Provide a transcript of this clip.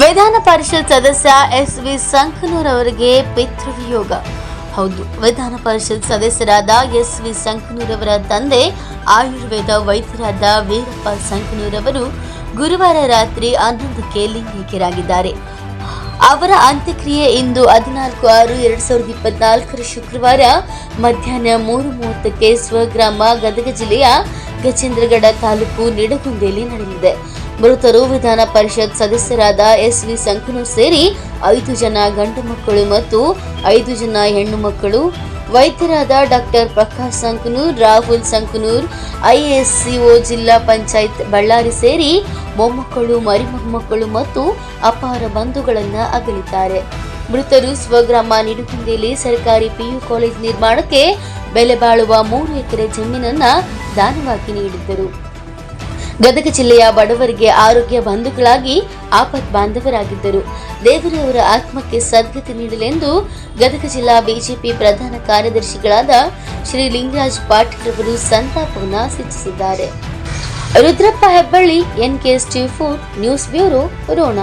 ವಿಧಾನ ಪರಿಷತ್ ಸದಸ್ಯ S V Sankanur ಅವರಿಗೆ ಪಿತೃವಿಯೋಗ. ಹೌದು, ವಿಧಾನ ಪರಿಷತ್ ಸದಸ್ಯರಾದ ಎಸ್ ವಿ ಸಂಕನೂರ್ ಅವರ ತಂದೆ, ಆಯುರ್ವೇದ ವೈದ್ಯರಾದ ವೀರಪ್ಪ ಸಂಕನೂರ್ ಅವರು ಗುರುವಾರ ರಾತ್ರಿ ಹನ್ನೊಂದಕ್ಕೆ ಲಿಂಗೈಕ್ಯರಾಗಿದ್ದಾರೆ ಅವರ ಅಂತ್ಯಕ್ರಿಯೆ ಇಂದು ಹದಿನಾಲ್ಕು ಆರು ಎರಡು ಸಾವಿರದ ಇಪ್ಪತ್ನಾಲ್ಕರ ಶುಕ್ರವಾರ ಮಧ್ಯಾಹ್ನ ಮೂರು ಮೂವತ್ತಕ್ಕೆ ಸ್ವಗ್ರಾಮ ಗದಗ ಜಿಲ್ಲೆಯ ಗಜೇಂದ್ರಗಡ ತಾಲೂಕು ನಿಡಗುಂದಿಯಲ್ಲಿ ನಡೆಯಲಿದೆ. ಮೃತರು ವಿಧಾನ ಪರಿಷತ್ ಸದಸ್ಯರಾದ ಎಸ್ ವಿ ಸಂಕನು ಸೇರಿ ಐದು ಜನ ಗಂಡು ಮಕ್ಕಳು ಮತ್ತು ಐದು ಜನ ಹೆಣ್ಣು ಮಕ್ಕಳು. ವೈದ್ಯರಾದ ಡಾಕ್ಟರ್ ಪ್ರಕಾಶ್ ಸಂಕನೂರ್, ರಾಹುಲ್ ಸಂಕನೂರ್, ಐಎಸ್ಸಿಒ ಜಿಲ್ಲಾ ಪಂಚಾಯತ್ ಬಳ್ಳಾರಿ ಸೇರಿ ಮೊಮ್ಮಕ್ಕಳು, ಮರಿಮೊಮ್ಮಕ್ಕಳು ಮತ್ತು ಅಪಾರ ಬಂಧುಗಳನ್ನು ಅಗಲಿದ್ದಾರೆ. ಮೃತರು ಸ್ವಗ್ರಾಮ ನಿಡುಗುಂದಿಯಲ್ಲಿ ಸರ್ಕಾರಿ ಪಿಯು ಕಾಲೇಜ್ ನಿರ್ಮಾಣಕ್ಕೆ ಬೆಲೆ ಬಾಳುವ ಮೂರು ಎಕರೆ ಜಮೀನನ್ನ ದಾನವಾಗಿ ನೀಡಿದ್ದರು. ಗದಗ ಜಿಲ್ಲೆಯ ಬಡವರಿಗೆ ಆರೋಗ್ಯ ಬಂಧುಗಳಾಗಿ ಆಪತ್ ಬಾಂಧವರಾಗಿದ್ದರು. ದೇವರವರ ಆತ್ಮಕ್ಕೆ ಸದ್ಗತಿ ನೀಡಲೆಂದು ಗದಗ ಜಿಲ್ಲಾ ಬಿಜೆಪಿ ಪ್ರಧಾನ ಕಾರ್ಯದರ್ಶಿಗಳಾದ ಶ್ರೀ ಲಿಂಗರಾಜ್ ಪಾಟೀಲ್ ಅವರು ಸಂತಾಪವನ್ನು ಸೂಚಿಸಿದ್ದಾರೆ. Rudrappa Hebballi NKS T four news bureau Ron